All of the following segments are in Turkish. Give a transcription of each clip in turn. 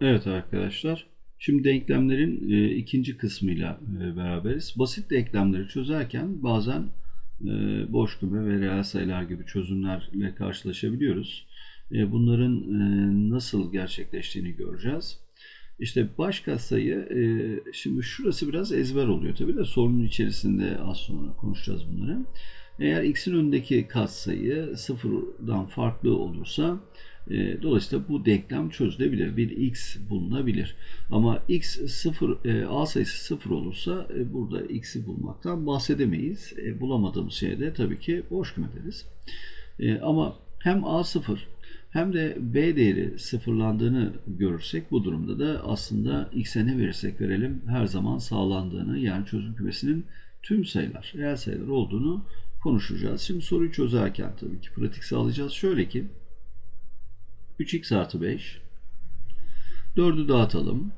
Evet arkadaşlar. Şimdi denklemlerin e, ikinci kısmıyla e, beraberiz. Basit denklemleri çözerken bazen e, boş küme ve reel sayılar gibi çözümlerle karşılaşabiliyoruz. E, bunların e, nasıl gerçekleştiğini göreceğiz. İşte baş katsayı, e, şimdi şurası biraz ezber oluyor tabii de sorunun içerisinde az sonra konuşacağız bunları. Eğer x'in önündeki katsayı sıfırdan farklı olursa e, dolayısıyla bu denklem çözülebilir. Bir x bulunabilir. Ama x sıfır, e, a sayısı sıfır olursa e, burada x'i bulmaktan bahsedemeyiz. E, bulamadığımız şeyde tabii ki boş küme deriz. E, ama hem a sıfır hem de b değeri sıfırlandığını görürsek bu durumda da aslında x'e ne verirsek verelim her zaman sağlandığını yani çözüm kümesinin tüm sayılar, reel sayılar olduğunu konuşacağız. Şimdi soruyu çözerken tabii ki pratik sağlayacağız. Şöyle ki 3x artı 5 4'ü dağıtalım.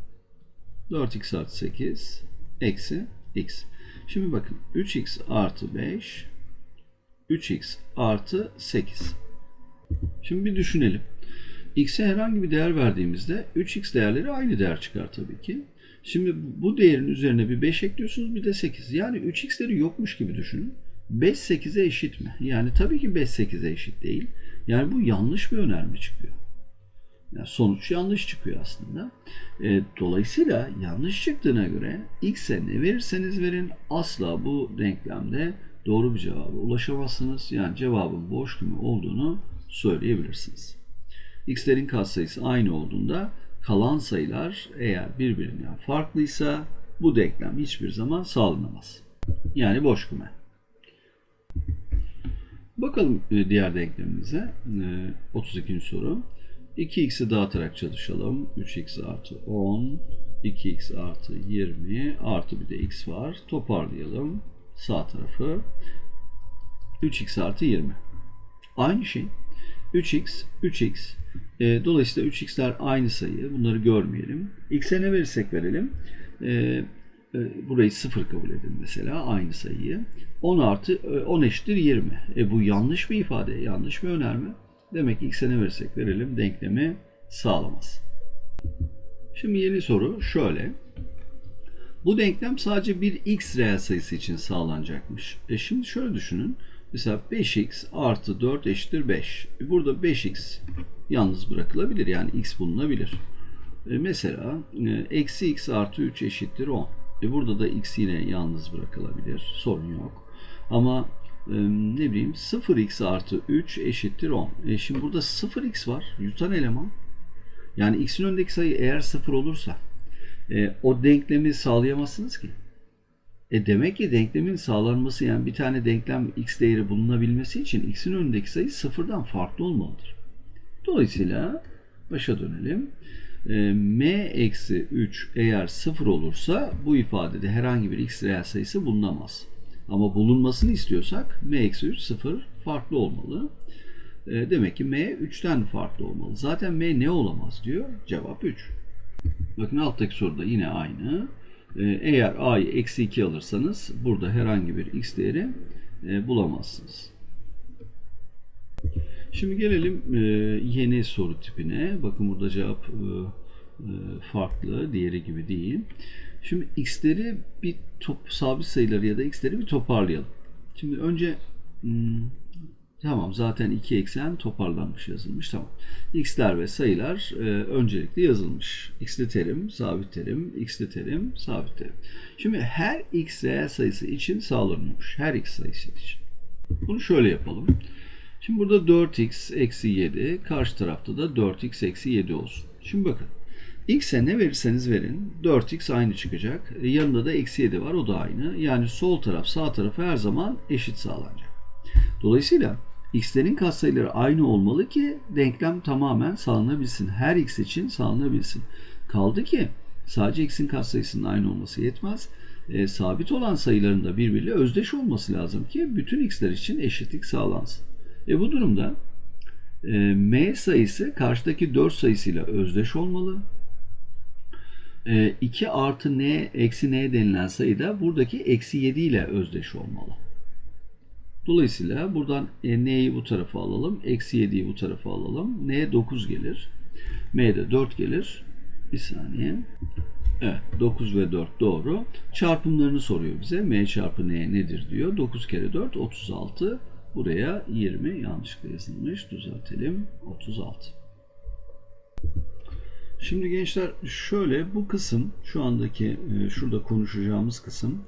4x artı 8 eksi x. Şimdi bakın 3x artı 5 3x artı 8. Şimdi bir düşünelim. x'e herhangi bir değer verdiğimizde 3x değerleri aynı değer çıkar tabii ki. Şimdi bu değerin üzerine bir 5 ekliyorsunuz bir de 8. Yani 3x'leri yokmuş gibi düşünün. 5 8'e eşit mi? Yani tabii ki 5 8'e eşit değil. Yani bu yanlış bir önerme çıkıyor. Yani sonuç yanlış çıkıyor aslında. E, dolayısıyla yanlış çıktığına göre x'e ne verirseniz verin asla bu denklemde doğru bir cevaba ulaşamazsınız. Yani cevabın boş küme olduğunu söyleyebilirsiniz. x'lerin katsayısı aynı olduğunda kalan sayılar eğer birbirinden farklıysa bu denklem hiçbir zaman sağlanamaz. Yani boş küme. Bakalım e, diğer denklemimize. 32. E, soru. 2x'i dağıtarak çalışalım. 3x artı 10, 2x artı 20 artı bir de x var. Toparlayalım. Sağ tarafı. 3x artı 20. Aynı şey. 3x, 3x. E, dolayısıyla 3x'ler aynı sayı. Bunları görmeyelim. x'e ne verirsek verelim. E, e, burayı 0 kabul edin mesela aynı sayıyı. 10 artı 10 e, eşittir 20. E, bu yanlış bir ifade, yanlış bir önerme. Demek ki x'e ne verirsek verelim denklemi sağlamaz. Şimdi yeni soru şöyle. Bu denklem sadece bir x reel sayısı için sağlanacakmış. E şimdi şöyle düşünün. Mesela 5x artı 4 eşittir 5. E burada 5x yalnız bırakılabilir. Yani x bulunabilir. E mesela e, eksi x artı 3 eşittir 10. E burada da x yine yalnız bırakılabilir. Sorun yok. Ama ne bileyim 0x artı 3 eşittir 10. E şimdi burada 0x var. Yutan eleman. Yani x'in önündeki sayı eğer 0 olursa e, o denklemi sağlayamazsınız ki. E demek ki denklemin sağlanması yani bir tane denklem x değeri bulunabilmesi için x'in önündeki sayı sıfırdan farklı olmalıdır. Dolayısıyla başa dönelim. E, m eksi 3 eğer 0 olursa bu ifadede herhangi bir x reel sayısı bulunamaz. Ama bulunmasını istiyorsak m eksi 3 0 farklı olmalı. E, demek ki m 3'ten farklı olmalı. Zaten m ne olamaz diyor. Cevap 3. Bakın alttaki soruda yine aynı. E, eğer a'yı eksi 2 alırsanız burada herhangi bir x değeri e, bulamazsınız. Şimdi gelelim e, yeni soru tipine. Bakın burada cevap e, e, farklı, diğeri gibi değil. Şimdi x'leri bir top, sabit sayıları ya da x'leri bir toparlayalım. Şimdi önce hmm, tamam zaten iki eksen toparlanmış yazılmış tamam. x'ler ve sayılar e, öncelikle yazılmış. x'li terim, sabit terim, x'li terim, sabit terim. Şimdi her x reel sayısı için sağlanıyormuş. Her x sayısı için. Bunu şöyle yapalım. Şimdi burada 4x eksi 7, karşı tarafta da 4x eksi 7 olsun. Şimdi bakın x'e ne verirseniz verin 4x aynı çıkacak. E, yanında da eksi 7 var o da aynı. Yani sol taraf sağ tarafı her zaman eşit sağlanacak. Dolayısıyla x'lerin katsayıları aynı olmalı ki denklem tamamen sağlanabilsin. Her x için sağlanabilsin. Kaldı ki sadece x'in katsayısının aynı olması yetmez. E, sabit olan sayıların da birbiriyle özdeş olması lazım ki bütün x'ler için eşitlik sağlansın. E bu durumda e, m sayısı karşıdaki 4 sayısıyla özdeş olmalı. 2 ee, artı n eksi n denilen sayı da buradaki eksi 7 ile özdeş olmalı. Dolayısıyla buradan e, n'yi bu tarafa alalım. Eksi 7'yi bu tarafa alalım. n 9 gelir. m de 4 gelir. Bir saniye. Evet 9 ve 4 doğru. Çarpımlarını soruyor bize. M çarpı N nedir diyor. 9 kere 4 36. Buraya 20 yanlışlıkla yazılmış. Düzeltelim. 36. Şimdi gençler şöyle bu kısım şu andaki e, şurada konuşacağımız kısım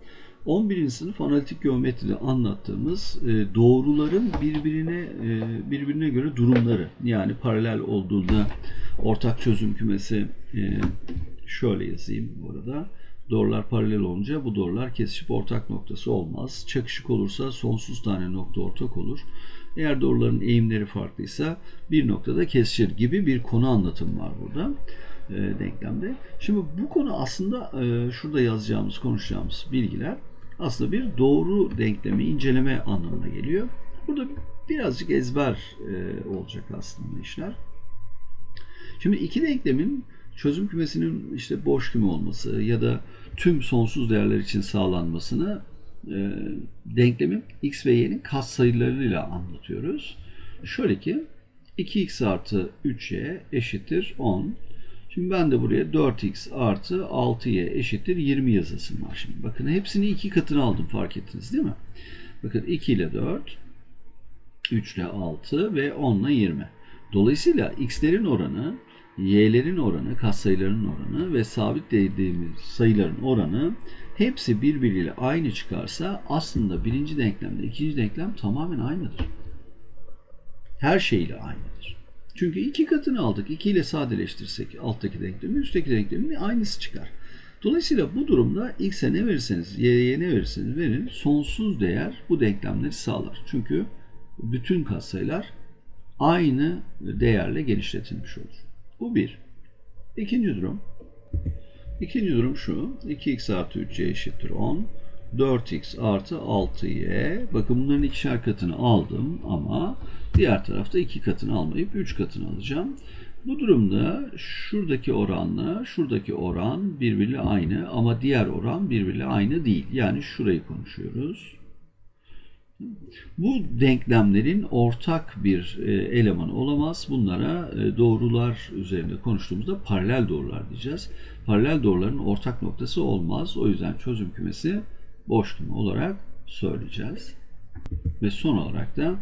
11. sınıf analitik geometride anlattığımız e, doğruların birbirine e, birbirine göre durumları yani paralel olduğunda ortak çözüm kümesi şöyle yazayım bu arada. Doğrular paralel olunca bu doğrular kesişip ortak noktası olmaz. Çakışık olursa sonsuz tane nokta ortak olur. Eğer doğruların eğimleri farklıysa bir noktada kesişir gibi bir konu anlatım var burada e, denklemde. Şimdi bu konu aslında e, şurada yazacağımız, konuşacağımız bilgiler aslında bir doğru denklemi inceleme anlamına geliyor. Burada birazcık ezber e, olacak aslında işler. Şimdi iki denklemin çözüm kümesinin işte boş küme olması ya da tüm sonsuz değerler için sağlanmasını e, denklemin x ve y'nin katsayılarıyla anlatıyoruz. Şöyle ki 2x artı 3y eşittir 10. Şimdi ben de buraya 4x artı 6y eşittir 20 yazısım var şimdi. Bakın hepsini iki katını aldım fark ettiniz değil mi? Bakın 2 ile 4, 3 ile 6 ve 10 ile 20. Dolayısıyla x'lerin oranı, y'lerin oranı, katsayıların oranı ve sabit dediğimiz sayıların oranı hepsi birbiriyle aynı çıkarsa aslında birinci denklemde ikinci denklem tamamen aynıdır. Her şeyle aynıdır. Çünkü iki katını aldık. 2 ile sadeleştirsek alttaki denklemi, üstteki denklemin aynısı çıkar. Dolayısıyla bu durumda x'e ne verirseniz, y'ye ne verirseniz verin sonsuz değer bu denklemleri sağlar. Çünkü bütün katsayılar aynı değerle genişletilmiş olur. Bu bir. İkinci durum. İkinci durum şu. 2x artı 3y eşittir 10. 4x artı 6y. Bakın bunların ikişer katını aldım ama diğer tarafta iki katını almayıp 3 katını alacağım. Bu durumda şuradaki oranla şuradaki oran birbiriyle aynı ama diğer oran birbiriyle aynı değil. Yani şurayı konuşuyoruz. Bu denklemlerin ortak bir e, elemanı olamaz. Bunlara e, doğrular üzerinde konuştuğumuzda paralel doğrular diyeceğiz. Paralel doğruların ortak noktası olmaz. O yüzden çözüm kümesi boş küme olarak söyleyeceğiz. Ve son olarak da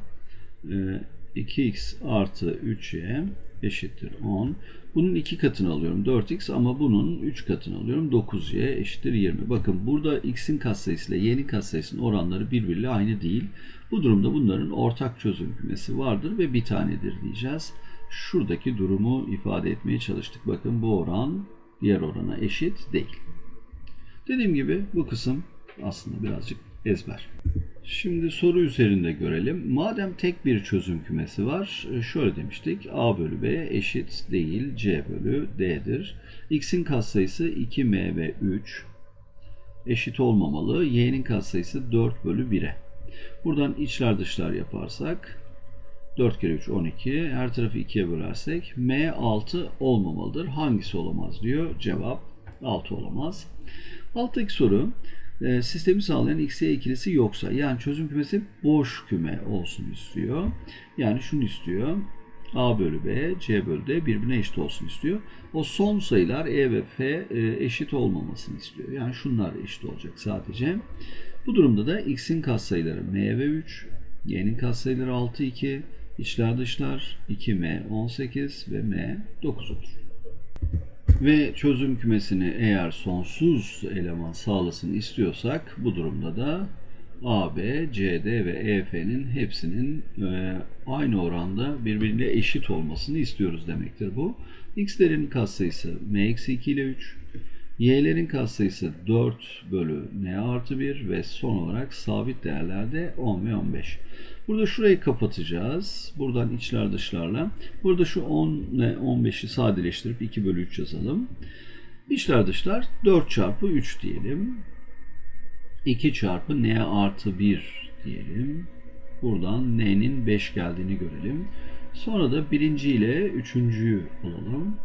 2x e, artı 3y eşittir 10. Bunun 2 katını alıyorum 4x ama bunun 3 katını alıyorum 9y eşittir 20. Bakın burada x'in katsayısı ile y'nin katsayısının oranları birbiriyle aynı değil. Bu durumda bunların ortak çözüm kümesi vardır ve bir tanedir diyeceğiz. Şuradaki durumu ifade etmeye çalıştık. Bakın bu oran diğer orana eşit değil. Dediğim gibi bu kısım aslında birazcık ezber. Şimdi soru üzerinde görelim. Madem tek bir çözüm kümesi var, e, şöyle demiştik. A bölü B eşit değil C bölü D'dir. X'in katsayısı 2M ve 3 eşit olmamalı. Y'nin katsayısı 4 bölü 1'e. Buradan içler dışlar yaparsak 4 kere 3 12. Her tarafı 2'ye bölersek M 6 olmamalıdır. Hangisi olamaz diyor. Cevap 6 olamaz. Alttaki soru e, sistemi sağlayan x, y ikilisi yoksa yani çözüm kümesi boş küme olsun istiyor. Yani şunu istiyor. A bölü B, C bölü D birbirine eşit olsun istiyor. O son sayılar E ve F e, eşit olmamasını istiyor. Yani şunlar eşit olacak sadece. Bu durumda da x'in katsayıları m ve 3, y'nin katsayıları 6, 2, içler dışlar 2m 18 ve m 9 olur. Ve çözüm kümesini eğer sonsuz eleman sağlasın istiyorsak bu durumda da AB, CD ve EF'nin hepsinin e, aynı oranda birbiriyle eşit olmasını istiyoruz demektir bu. X'lerin katsayısı m-2 ile 3, y'lerin katsayısı 4 bölü n artı 1 ve son olarak sabit değerlerde 10 ve 15. Burada şurayı kapatacağız. Buradan içler dışlarla. Burada şu 10 ile 15'i sadeleştirip 2 bölü 3 yazalım. İçler dışlar 4 çarpı 3 diyelim. 2 çarpı n artı 1 diyelim. Buradan n'nin 5 geldiğini görelim. Sonra da birinci ile üçüncüyü alalım.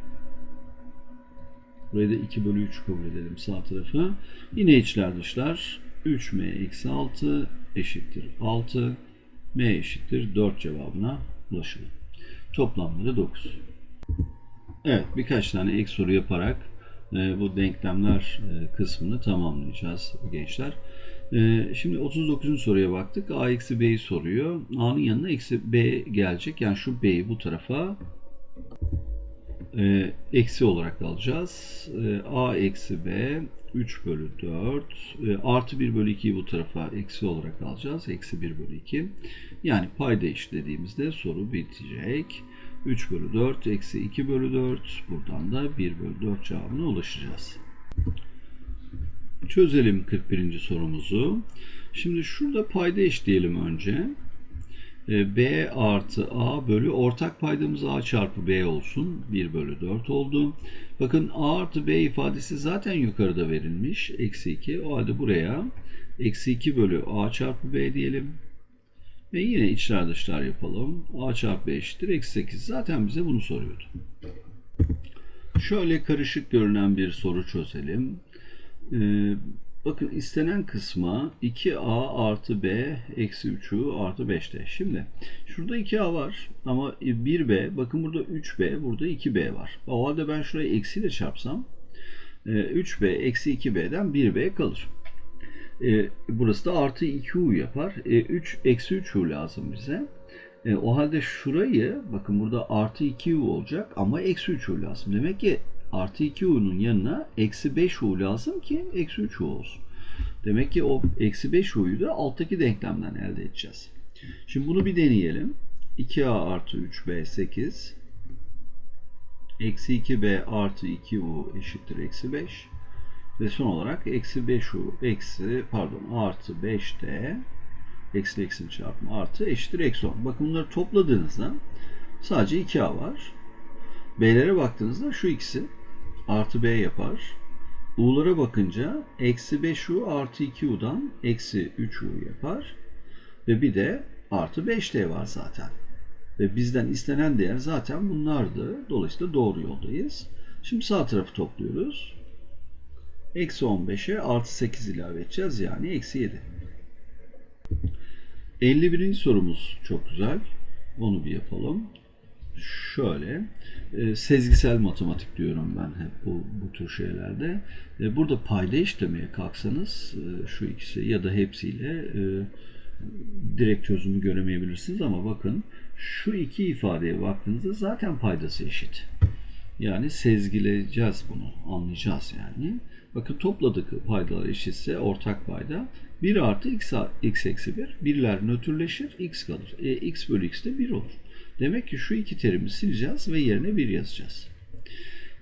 Burayı da 2 bölü 3 kabul edelim sağ tarafı. Yine içler dışlar 3m eksi 6 eşittir 6. M eşittir 4 cevabına ulaşalım. Toplamları 9. Evet, birkaç tane ek soru yaparak e, bu denklemler e, kısmını tamamlayacağız gençler. E, şimdi 39. soruya baktık. A eksi B'yi soruyor. A'nın yanına eksi B gelecek. Yani şu B'yi bu tarafa e, eksi olarak alacağız. E, A eksi B 3 bölü 4 e, artı 1 bölü 2'yi bu tarafa eksi olarak alacağız. Eksi 1 bölü 2. Yani payda eşitlediğimizde soru bitecek. 3 bölü 4 eksi 2 bölü 4 buradan da 1 bölü 4 cevabına ulaşacağız. Çözelim 41. sorumuzu. Şimdi şurada payda eşitleyelim önce. E, B artı A bölü ortak paydamız A çarpı B olsun. 1 bölü 4 oldu. Bakın A artı B ifadesi zaten yukarıda verilmiş. Eksi 2. O halde buraya eksi 2 bölü A çarpı B diyelim. Ve yine içler dışlar yapalım. A çarpı B eşittir. Eksi 8. Zaten bize bunu soruyordu. Şöyle karışık görünen bir soru çözelim. Ee, bakın istenen kısma 2A artı B eksi 3U artı 5D. Şimdi şurada 2A var ama 1B bakın burada 3B burada 2B var. O halde ben şurayı eksiyle çarpsam 3B eksi 2B'den 1B kalır. E, burası da artı 2U yapar. E, 3 eksi 3U lazım bize. E, o halde şurayı bakın burada artı 2U olacak ama eksi 3U lazım. Demek ki artı 2U'nun yanına eksi 5U lazım ki eksi 3U olsun. Demek ki o eksi 5U'yu da alttaki denklemden elde edeceğiz. Şimdi bunu bir deneyelim. 2A artı 3B 8 eksi 2B artı 2U eşittir eksi 5 ve son olarak eksi 5U eksi pardon artı 5D eksi eksinin çarpımı artı eşittir eksi 10. Bakın bunları topladığınızda sadece 2A var. B'lere baktığınızda şu ikisi artı B yapar. U'lara bakınca eksi 5U artı 2U'dan eksi 3U yapar. Ve bir de artı 5D var zaten. Ve bizden istenen değer zaten bunlardı. Dolayısıyla doğru yoldayız. Şimdi sağ tarafı topluyoruz. Eksi 15'e artı 8 ilave edeceğiz. Yani eksi 7. 51. sorumuz çok güzel. Onu bir yapalım. Şöyle. E, sezgisel matematik diyorum ben hep bu, bu tür şeylerde. E, burada payda işlemeye kalksanız e, şu ikisi ya da hepsiyle e, direkt çözümü göremeyebilirsiniz ama bakın şu iki ifadeye baktığınızda zaten paydası eşit. Yani sezgileyeceğiz bunu, anlayacağız yani. Bakın topladık paydalar eşitse ortak payda 1 artı x, x eksi 1. Birler nötrleşir, x kalır. E, x bölü x de 1 olur. Demek ki şu iki terimi sileceğiz ve yerine 1 yazacağız.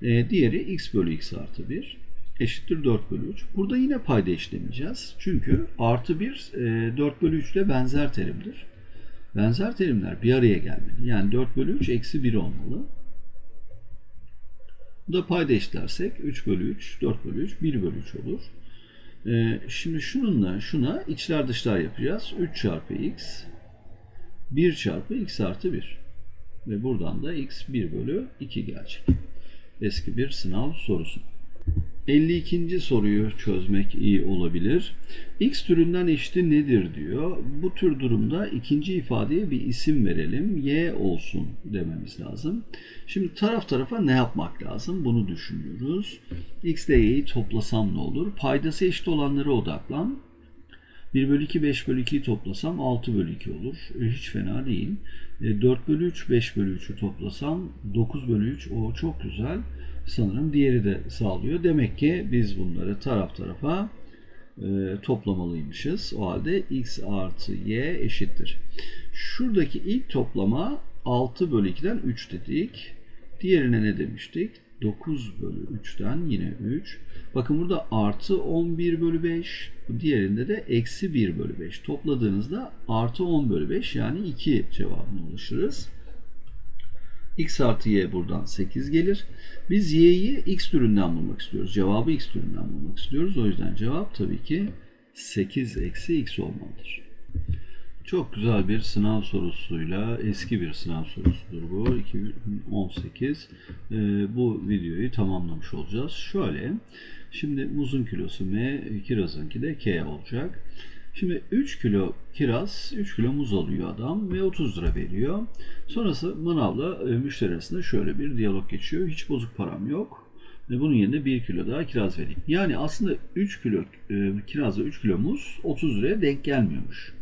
E, diğeri x bölü x artı 1 eşittir 4 bölü 3. Burada yine payda işlemeyeceğiz. Çünkü artı 1 e, 4 bölü 3 ile benzer terimdir. Benzer terimler bir araya gelmeli. Yani 4 bölü 3 eksi 1 olmalı. Bu da payda eşitlersek 3 bölü 3, 4 bölü 3, 1 bölü 3 olur. Ee, şimdi şununla şuna içler dışlar yapacağız. 3 çarpı x 1 çarpı x artı 1. Ve buradan da x 1 bölü 2 gelecek. Eski bir sınav sorusu. 52. soruyu çözmek iyi olabilir. X türünden eşiti nedir diyor. Bu tür durumda ikinci ifadeye bir isim verelim. Y olsun dememiz lazım. Şimdi taraf tarafa ne yapmak lazım? Bunu düşünüyoruz. X ile Y'yi toplasam ne olur? Paydası eşit olanlara odaklan. 1 bölü 2, 5 bölü 2'yi toplasam 6 bölü 2 olur. E, hiç fena değil. 4 e, bölü 3, 5 bölü 3'ü toplasam 9 bölü 3. O çok güzel sanırım diğeri de sağlıyor. Demek ki biz bunları taraf tarafa e, toplamalıymışız. O halde x artı y eşittir. Şuradaki ilk toplama 6 bölü 2'den 3 dedik. Diğerine ne demiştik? 9 bölü 3'ten yine 3. Bakın burada artı 11 bölü 5. Diğerinde de eksi 1 bölü 5. Topladığınızda artı 10 bölü 5 yani 2 cevabına ulaşırız x artı y buradan 8 gelir. Biz y'yi x türünden bulmak istiyoruz. Cevabı x türünden bulmak istiyoruz. O yüzden cevap tabii ki 8 eksi x olmalıdır. Çok güzel bir sınav sorusuyla eski bir sınav sorusudur bu. 2018. Ee, bu videoyu tamamlamış olacağız. Şöyle. Şimdi muzun kilosu m, kirazınki de k olacak. Şimdi 3 kilo kiraz, 3 kilo muz alıyor adam ve 30 lira veriyor. Sonrası manavla e, müşteri arasında şöyle bir diyalog geçiyor. Hiç bozuk param yok. Ve bunun yerine 1 kilo daha kiraz vereyim. Yani aslında 3 kilo e, kirazla 3 kilo muz 30 liraya denk gelmiyormuş.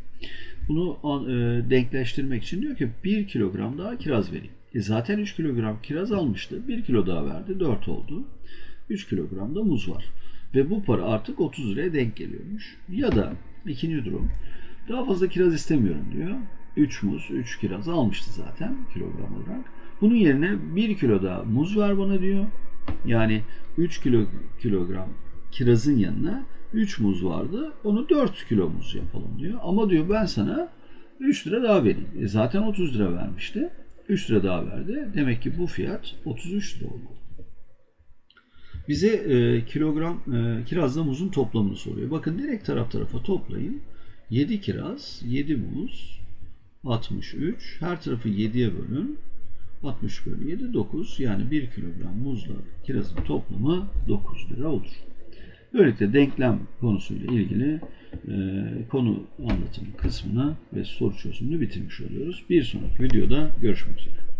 Bunu e, denkleştirmek için diyor ki 1 kilogram daha kiraz vereyim. E zaten 3 kilogram kiraz almıştı. 1 kilo daha verdi. 4 oldu. 3 kilogram da muz var. Ve bu para artık 30 liraya denk geliyormuş. Ya da ikinci durum. Daha fazla kiraz istemiyorum diyor. 3 muz, 3 kiraz almıştı zaten kilogram olarak. Bunun yerine 1 kilo daha muz ver bana diyor. Yani 3 kilo kilogram kirazın yanına 3 muz vardı. Onu 4 kilo muz yapalım diyor. Ama diyor ben sana 3 lira daha vereyim. E zaten 30 lira vermişti. 3 lira daha verdi. Demek ki bu fiyat 33 lira olmalı. Bize e, kilogram e, kirazla muzun toplamını soruyor. Bakın direkt taraf tarafa toplayın. 7 kiraz, 7 muz, 63. Her tarafı 7'ye bölün. 60 bölü 7, 9. Yani 1 kilogram muzla kirazın toplamı 9 lira olur. Böylelikle denklem konusuyla ilgili e, konu anlatımı kısmını ve soru çözümünü bitirmiş oluyoruz. Bir sonraki videoda görüşmek üzere.